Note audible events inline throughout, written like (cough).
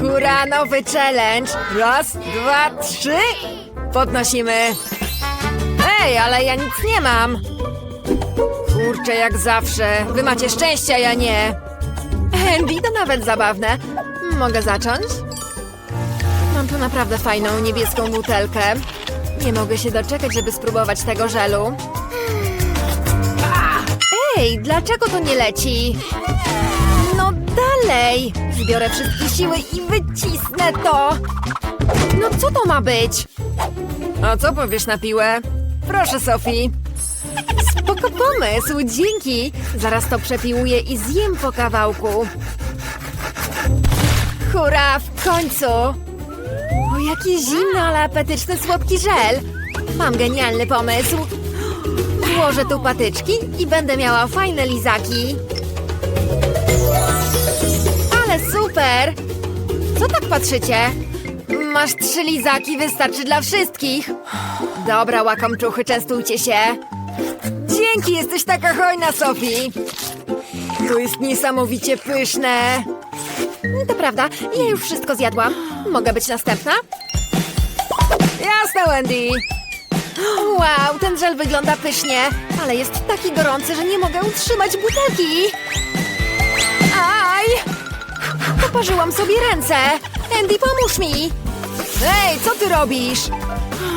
Hurra, nowy challenge! Raz, dwa, trzy! Podnosimy. Ej, ale ja nic nie mam. Kurczę, jak zawsze. Wy macie szczęście, a ja nie. Andy, to nawet zabawne. Mogę zacząć? Mam tu naprawdę fajną niebieską butelkę. Nie mogę się doczekać, żeby spróbować tego żelu. Ej, dlaczego to nie leci? Dalej! Zbiorę wszystkie siły i wycisnę to! No co to ma być? A co powiesz na piłę? Proszę, Sophie. Spoko pomysł, dzięki! Zaraz to przepiłuję i zjem po kawałku. Hurra, w końcu! O, jaki zimny, ale apetyczny, słodki żel! Mam genialny pomysł. Włożę tu patyczki i będę miała fajne lizaki. Super! Co tak patrzycie? Masz trzy lizaki, wystarczy dla wszystkich. Dobra, łakomczuchy, częstujcie się. Dzięki, jesteś taka hojna, Sophie. To jest niesamowicie pyszne. To prawda, ja już wszystko zjadłam. Mogę być następna? Jasne, Wendy. Wow, ten żel wygląda pysznie, ale jest taki gorący, że nie mogę utrzymać butelki. Aj! Poparzyłam sobie ręce. Andy, pomóż mi. Ej, co ty robisz?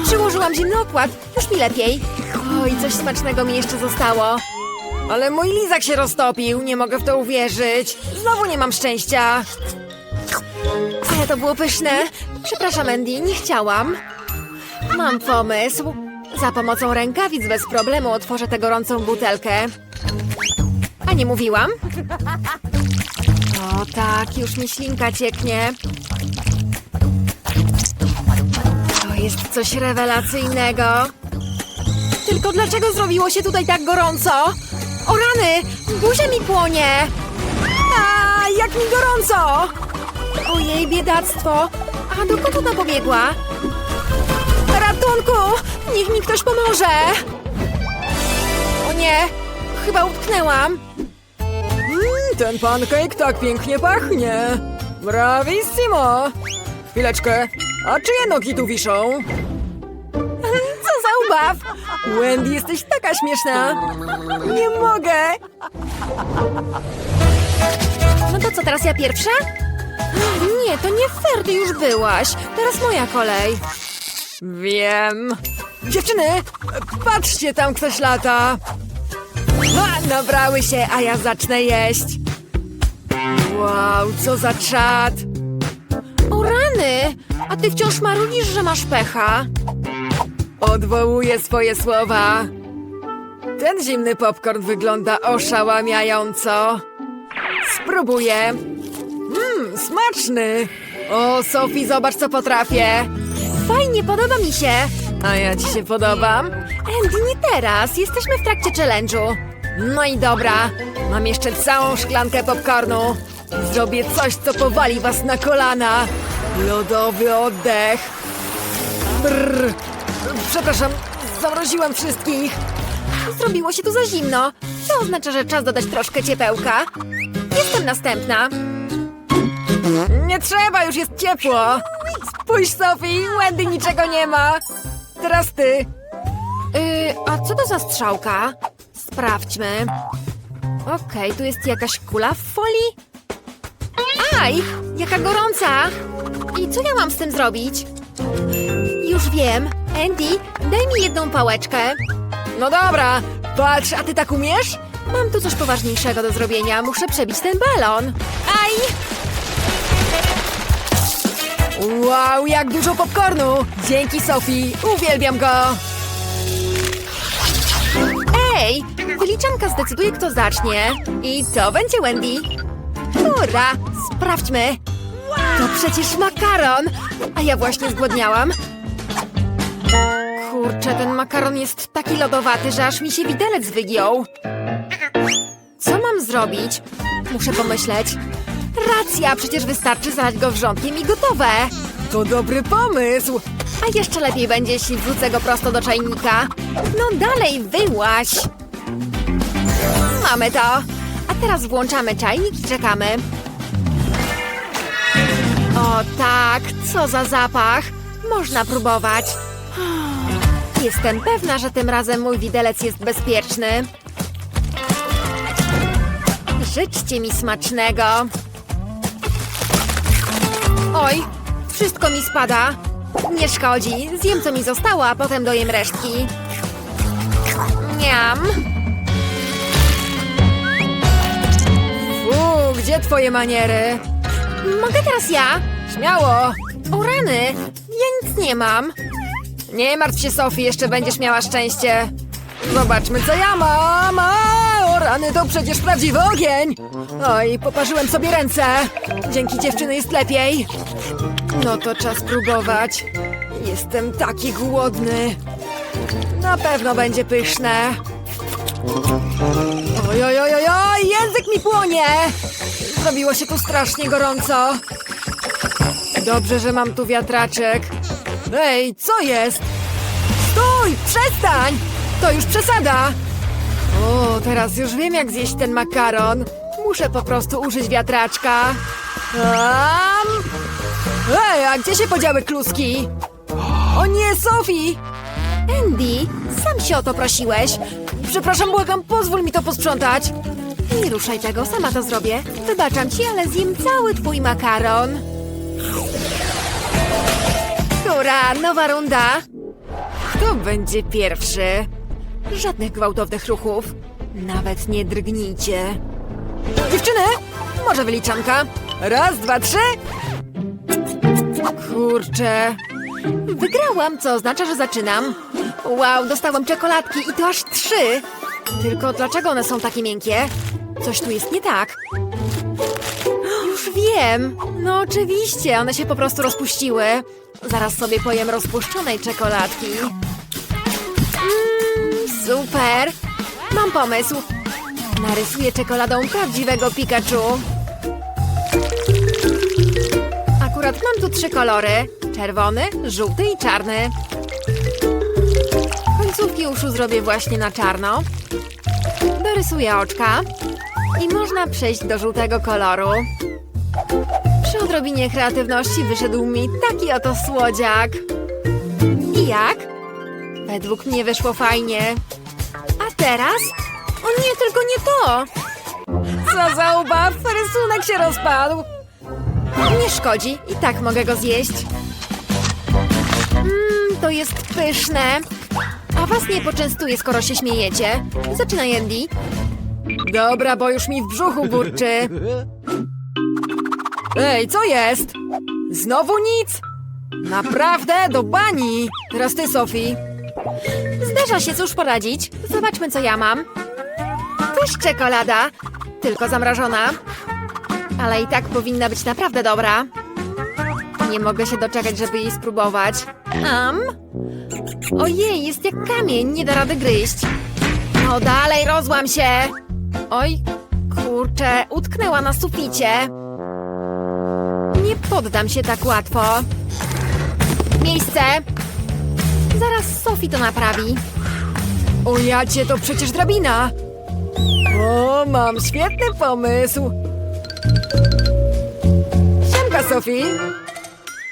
Przyłożyłam zimny okład. Już mi lepiej. Oj, coś smacznego mi jeszcze zostało. Ale mój lizak się roztopił. Nie mogę w to uwierzyć. Znowu nie mam szczęścia. Ale to było pyszne. Przepraszam, Andy, nie chciałam. Mam pomysł. Za pomocą rękawic bez problemu otworzę tę gorącą butelkę. A nie mówiłam? O tak, już mi ślinka cieknie. To jest coś rewelacyjnego. Tylko dlaczego zrobiło się tutaj tak gorąco? O rany! Buzia mi płonie! A, jak mi gorąco! Ojej, biedactwo! A dokąd ona pobiegła? Ratunku! Niech mi ktoś pomoże! O nie! Chyba utknęłam. Ten pancake tak pięknie pachnie. Bravissimo! Chwileczkę. A czyje nogi tu wiszą? Co za ubaw! Wendy, jesteś taka śmieszna! Nie mogę! No to co, teraz ja pierwsza? Nie, to nie fair, ty już byłaś. Teraz moja kolej. Wiem. Dziewczyny, patrzcie, tam ktoś lata. A, nabrały się, a ja zacznę jeść. Wow, co za czad. O rany, a ty wciąż marudzisz, że masz pecha. Odwołuję swoje słowa. Ten zimny popcorn wygląda oszałamiająco. Spróbuję. Mmm, smaczny. O, Sophie, zobacz, co potrafię. Fajnie, podoba mi się. A ja ci się podobam? Andy, nie teraz. Jesteśmy w trakcie challenge'u. No i dobra. Mam jeszcze całą szklankę popcornu. Zrobię coś, co powali was na kolana. Lodowy oddech. Brrr. Przepraszam, zamroziłem wszystkich. Zrobiło się tu za zimno. To oznacza, że czas dodać troszkę ciepełka. Jestem następna. Nie trzeba, już jest ciepło. Spójrz, Sophie, Wendy niczego nie ma. Teraz ty. Yy, a co to za strzałka? Sprawdźmy. Okej, tu jest jakaś kula w folii. Aj, jaka gorąca. I co ja mam z tym zrobić? Już wiem. Andy, daj mi jedną pałeczkę. No dobra, patrz, a ty tak umiesz? Mam tu coś poważniejszego do zrobienia. Muszę przebić ten balon. Aj! Wow, jak dużo popcornu! Dzięki, Sophie. Uwielbiam go. Ej, wyliczanka zdecyduje, kto zacznie. I to będzie Wendy. Hurra, sprawdźmy. To przecież makaron, a ja właśnie zgłodniałam. Kurczę, ten makaron jest taki lodowaty, że aż mi się widelec wygiął. Co mam zrobić? Muszę pomyśleć. Racja, przecież wystarczy zalać go wrzątkiem i gotowe. To dobry pomysł. A jeszcze lepiej będzie, jeśli wrzucę go prosto do czajnika. No dalej, wyłaś. Mamy to. A teraz włączamy czajnik i czekamy. O tak, co za zapach. Można próbować. (gasps) Jestem pewna, że tym razem mój widelec jest bezpieczny. Życzcie mi smacznego. Oj, wszystko mi spada. Nie szkodzi, zjem co mi zostało, a potem dojem resztki. Niam. Fu, gdzie twoje maniery? Mogę teraz ja? Śmiało. O rany, ja nic nie mam. Nie martw się, Sofii, jeszcze będziesz miała szczęście. Zobaczmy, co ja mam. O rany, to przecież prawdziwy ogień. Oj, poparzyłem sobie ręce. Dzięki dziewczyny jest lepiej. No to czas próbować. Jestem taki głodny. Na pewno będzie pyszne. Oj, oj, oj, oj, język mi płonie! Zrobiło się tu strasznie gorąco. Dobrze, że mam tu wiatraczek. Ej, co jest? Stój! Przestań! To już przesada! O, teraz już wiem, jak zjeść ten makaron. Muszę po prostu użyć wiatraczka. Am! Ej, a gdzie się podziały kluski? O nie, Sophie! Andy, sam się o to prosiłeś. Przepraszam, błagam, pozwól mi to posprzątać. Nie ruszaj tego, sama to zrobię. Wybaczam ci, ale zjem cały twój makaron. Hurra, nowa runda. Kto będzie pierwszy? Żadnych gwałtownych ruchów. Nawet nie drgnijcie. Dziewczyny, może wyliczanka? Raz, dwa, trzy. Kurczę. Wygrałam, co oznacza, że zaczynam. Wow, dostałam czekoladki i to aż trzy. Tylko dlaczego one są takie miękkie? Coś tu jest nie tak. Już wiem. No oczywiście, one się po prostu rozpuściły. Zaraz sobie pojem rozpuszczonej czekoladki. Mmm, super. Mam pomysł. Narysuję czekoladą prawdziwego Pikachu. Akurat mam tu trzy kolory. Czerwony, żółty i czarny. Końcówki uszu zrobię właśnie na czarno. Dorysuję oczka. I można przejść do żółtego koloru. Przy odrobinie kreatywności wyszedł mi taki oto słodziak. I jak? Według mnie wyszło fajnie. A teraz? O nie, tylko nie to! Co za ubaw! Rysunek się rozpadł! Nie szkodzi, i tak mogę go zjeść. Mmm, to jest pyszne. Was nie poczęstuję, skoro się śmiejecie. Zaczynaj, Andy. Dobra, bo już mi w brzuchu burczy. Ej, co jest? Znowu nic? Naprawdę? Do bani! Teraz ty, Sophie. Zdarza się, cóż poradzić. Zobaczmy, co ja mam. Też czekolada, tylko zamrażona. Ale i tak powinna być naprawdę dobra. Nie mogę się doczekać, żeby jej spróbować. Am? Ojej, jest jak kamień, nie da rady gryźć. No dalej, rozłam się! Oj, kurczę, utknęła na suficie. Nie poddam się tak łatwo. Miejsce! Zaraz Sophie to naprawi. O jacie, to przecież drabina! O, mam świetny pomysł! Siemka, Sophie!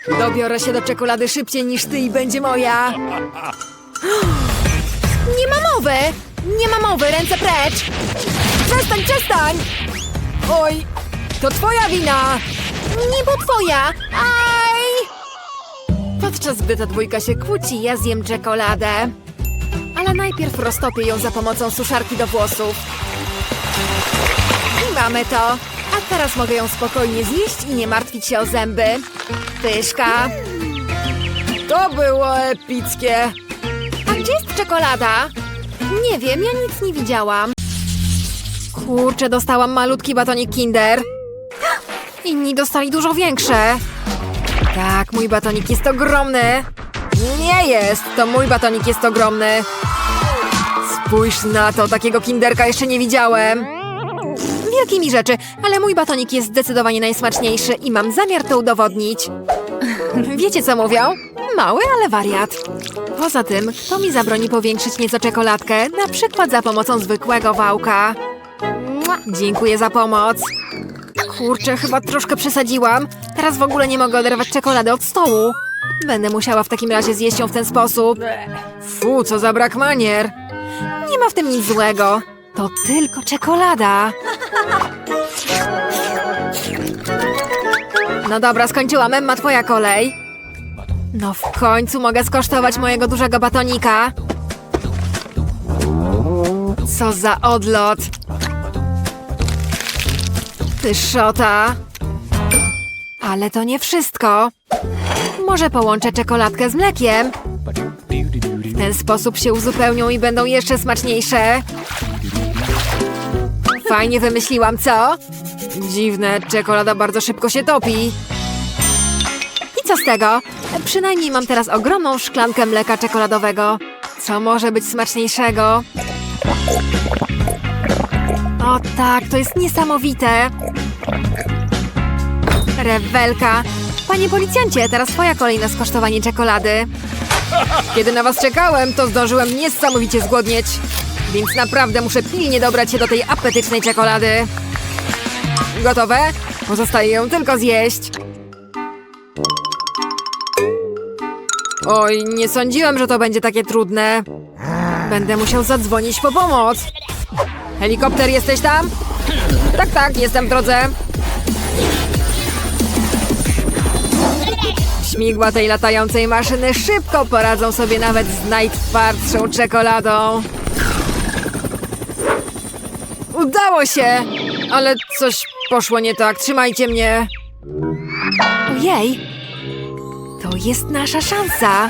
Dobiorę się do czekolady szybciej niż ty i będzie moja! (gasps) Nie ma mowy! Nie ma mowy, ręce precz! Przestań, przestań! Oj, to twoja wina! Nie, bo twoja! Aj! Podczas gdy ta dwójka się kłóci, ja zjem czekoladę. Ale najpierw roztopię ją za pomocą suszarki do włosów. I mamy to. Teraz mogę ją spokojnie zjeść i nie martwić się o zęby. Pyszka. To było epickie. A gdzie jest czekolada? Nie wiem, ja nic nie widziałam. Kurczę, dostałam malutki batonik Kinder. (gasps) Inni dostali dużo większe. Tak, mój batonik jest ogromny. Nie jest, to mój batonik jest ogromny. Spójrz na to, takiego kinderka jeszcze nie widziałem. Wielkie mi rzeczy, ale mój batonik jest zdecydowanie najsmaczniejszy i mam zamiar to udowodnić. (laughs) Wiecie co mówią? Mały, ale wariat. Poza tym, kto mi zabroni powiększyć nieco czekoladkę, na przykład za pomocą zwykłego wałka? Dziękuję za pomoc. Kurczę, chyba troszkę przesadziłam. Teraz w ogóle nie mogę oderwać czekolady od stołu. Będę musiała w takim razie zjeść ją w ten sposób. Fu, co za brak manier. Nie ma w tym nic złego. To tylko czekolada. No dobra, skończyłam. Emma, twoja kolej. No w końcu mogę skosztować mojego dużego batonika. Co za odlot. Pyszota. Ale to nie wszystko. Może połączę czekoladkę z mlekiem. W ten sposób się uzupełnią i będą jeszcze smaczniejsze. Fajnie wymyśliłam, co? Dziwne, czekolada bardzo szybko się topi. I co z tego? Przynajmniej mam teraz ogromną szklankę mleka czekoladowego. Co może być smaczniejszego? O tak, to jest niesamowite. Rewelka. Panie policjancie, teraz twoja kolej na skosztowanie czekolady. Kiedy na was czekałem, to zdążyłem niesamowicie zgłodnieć. Więc naprawdę muszę pilnie dobrać się do tej apetycznej czekolady. Gotowe? Pozostaje ją tylko zjeść. Oj, nie sądziłem, że to będzie takie trudne. Będę musiał zadzwonić po pomoc. Helikopter, jesteś tam? Tak, tak, jestem w drodze. Śmigła tej latającej maszyny szybko poradzą sobie nawet z najtwardszą czekoladą. Udało się! Ale coś poszło nie tak. Trzymajcie mnie. Ojej! To jest nasza szansa.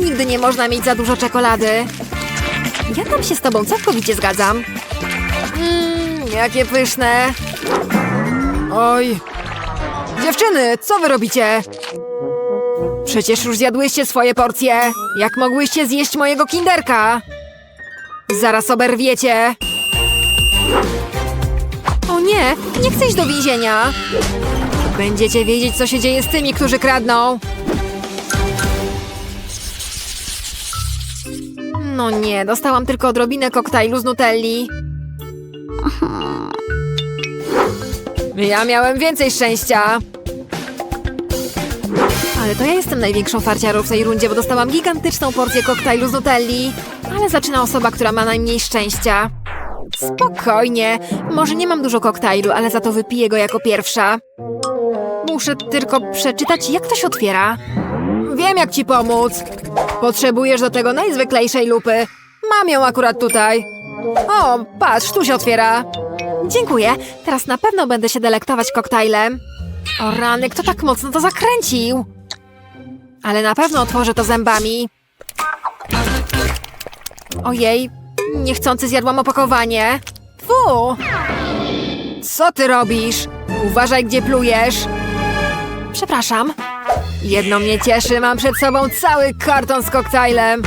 Nigdy nie można mieć za dużo czekolady. Ja tam się z tobą całkowicie zgadzam. Mmm, jakie pyszne. Oj. Dziewczyny, co wy robicie? Przecież już zjadłyście swoje porcje. Jak mogłyście zjeść mojego kinderka? Zaraz oberwiecie. O nie, nie chcę iść do więzienia. Będziecie wiedzieć, co się dzieje z tymi, którzy kradną. No nie, dostałam tylko odrobinę koktajlu z Nutelli. Ja miałem więcej szczęścia. Ale to ja jestem największą farciarą w tej rundzie, bo dostałam gigantyczną porcję koktajlu z Nutelli. Ale zaczyna osoba, która ma najmniej szczęścia. Spokojnie. Może nie mam dużo koktajlu, ale za to wypiję go jako pierwsza. Muszę tylko przeczytać, jak to się otwiera. Wiem, jak ci pomóc. Potrzebujesz do tego najzwyklejszej lupy. Mam ją akurat tutaj. O, patrz, tu się otwiera. Dziękuję. Teraz na pewno będę się delektować koktajlem. O rany, kto tak mocno to zakręcił? Ale na pewno otworzę to zębami. Ojej, niechcący zjadłam opakowanie. Fu! Co ty robisz? Uważaj, gdzie plujesz. Przepraszam. Jedno mnie cieszy, mam przed sobą cały karton z koktajlem.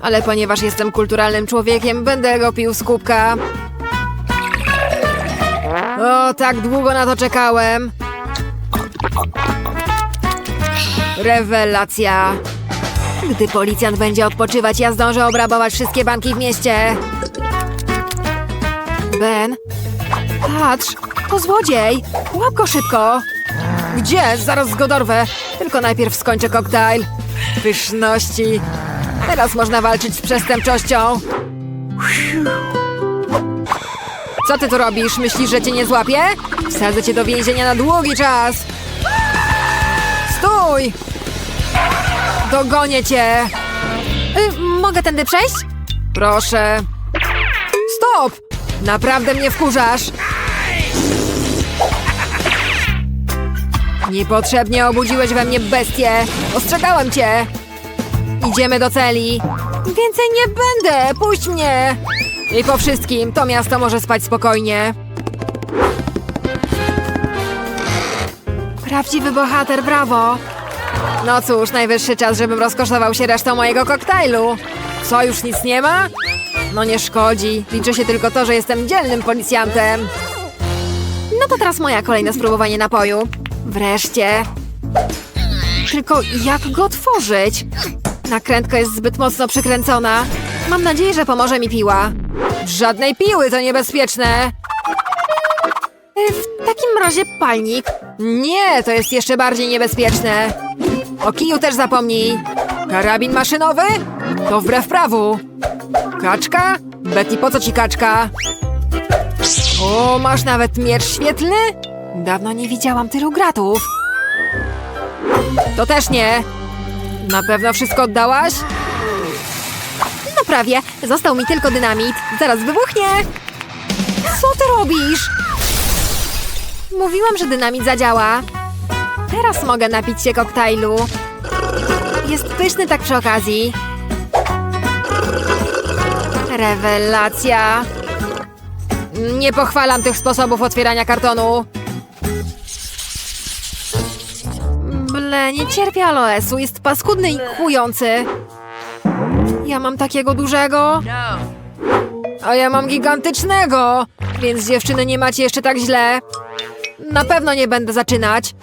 Ale ponieważ jestem kulturalnym człowiekiem, będę go pił z kubka. O, tak długo na to czekałem. Rewelacja. Gdy policjant będzie odpoczywać, ja zdążę obrabować wszystkie banki w mieście. Ben, patrz, to złodziej. Łap go szybko. Gdzie? Zaraz go dorwę. Tylko najpierw skończę koktajl. Pyszności. Teraz można walczyć z przestępczością. Co ty tu robisz? Myślisz, że cię nie złapię? Wsadzę cię do więzienia na długi czas. Stój! Dogonię cię. Y, mogę tędy przejść? Proszę. Stop! Naprawdę mnie wkurzasz. Niepotrzebnie obudziłeś we mnie bestię. Ostrzegałem cię. Idziemy do celi. Więcej nie będę. Puść mnie. I po wszystkim, to miasto może spać spokojnie. Prawdziwy bohater, brawo! No cóż, najwyższy czas, żebym rozkosztował się resztą mojego koktajlu. Co, już nic nie ma? No nie szkodzi. Liczy się tylko to, że jestem dzielnym policjantem. No to teraz moja kolejne spróbowanie napoju. Wreszcie. Tylko jak go otworzyć? Nakrętka jest zbyt mocno przykręcona. Mam nadzieję, że pomoże mi piła. Żadnej piły, to niebezpieczne. E, W takim razie palnik. Nie, to jest jeszcze bardziej niebezpieczne. O kiju też zapomnij. Karabin maszynowy? To wbrew prawu. Kaczka? Betty, po co ci kaczka? O, masz nawet miecz świetlny? Dawno nie widziałam tylu gratów. To też nie. Na pewno wszystko oddałaś? No prawie. Został mi tylko dynamit. Zaraz wybuchnie. Co ty robisz? Mówiłam, że dynamit zadziała. Teraz mogę napić się koktajlu. Jest pyszny tak przy okazji. Rewelacja. Nie pochwalam tych sposobów otwierania kartonu. Ble, nie cierpię aloesu. Jest paskudny i kłujący. Ja mam takiego dużego. A ja mam gigantycznego. Więc dziewczyny nie macie jeszcze tak źle. Na pewno nie będę zaczynać.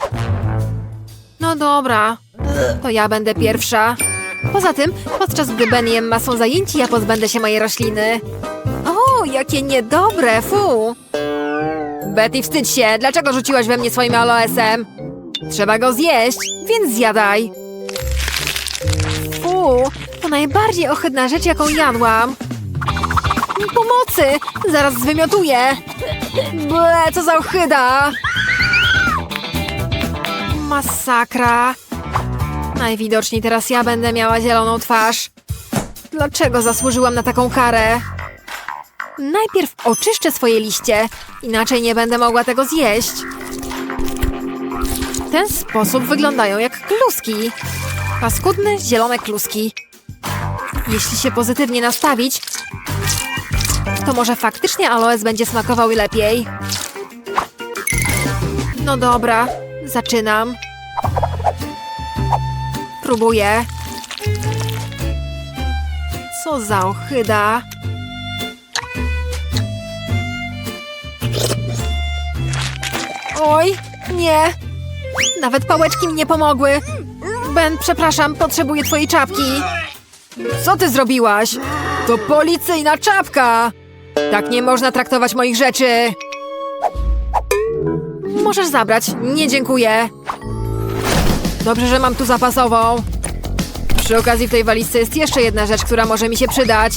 No dobra. To ja będę pierwsza. Poza tym, podczas gdy Ben i Emma są zajęci, ja pozbędę się mojej rośliny. O, jakie niedobre, fu! Betty, wstydź się! Dlaczego rzuciłaś we mnie swoim aloesem? Trzeba go zjeść, więc zjadaj. Fu, to najbardziej ohydna rzecz, jaką jadłam. Pomocy! Zaraz zwymiotuję! Ble, co za ohyda! Masakra! Najwidoczniej teraz ja będę miała zieloną twarz. Dlaczego zasłużyłam na taką karę? Najpierw oczyszczę swoje liście, inaczej nie będę mogła tego zjeść. W ten sposób wyglądają jak kluski. Paskudne, zielone kluski. Jeśli się pozytywnie nastawić, to może faktycznie aloes będzie smakował lepiej. No dobra, zaczynam. Próbuję. Co za ochyda. Oj, nie. Nawet pałeczki mi nie pomogły. Ben, przepraszam, potrzebuję twojej czapki. Co ty zrobiłaś? To policyjna czapka! Tak nie można traktować moich rzeczy. Możesz zabrać. Nie dziękuję. Dobrze, że mam tu zapasową. Przy okazji w tej walizce jest jeszcze jedna rzecz, która może mi się przydać.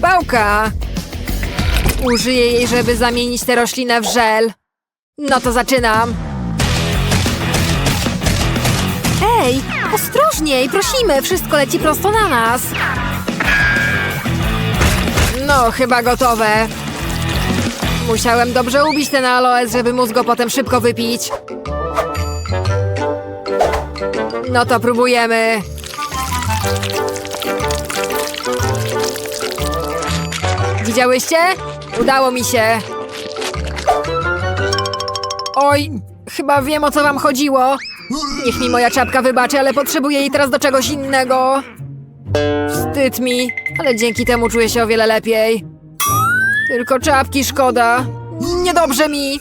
Pałka! Użyję jej, żeby zamienić tę roślinę w żel. No to zaczynam. Ej, ostrożniej, prosimy, wszystko leci prosto na nas. No, chyba gotowe. Musiałem dobrze ubić ten aloes, żeby móc go potem szybko wypić. No to próbujemy. Widziałyście? Udało mi się. Oj, chyba wiem o co wam chodziło. Niech mi moja czapka wybaczy, ale potrzebuję jej teraz do czegoś innego. Wstyd mi, ale dzięki temu czuję się o wiele lepiej. Tylko czapki szkoda. Niedobrze mi.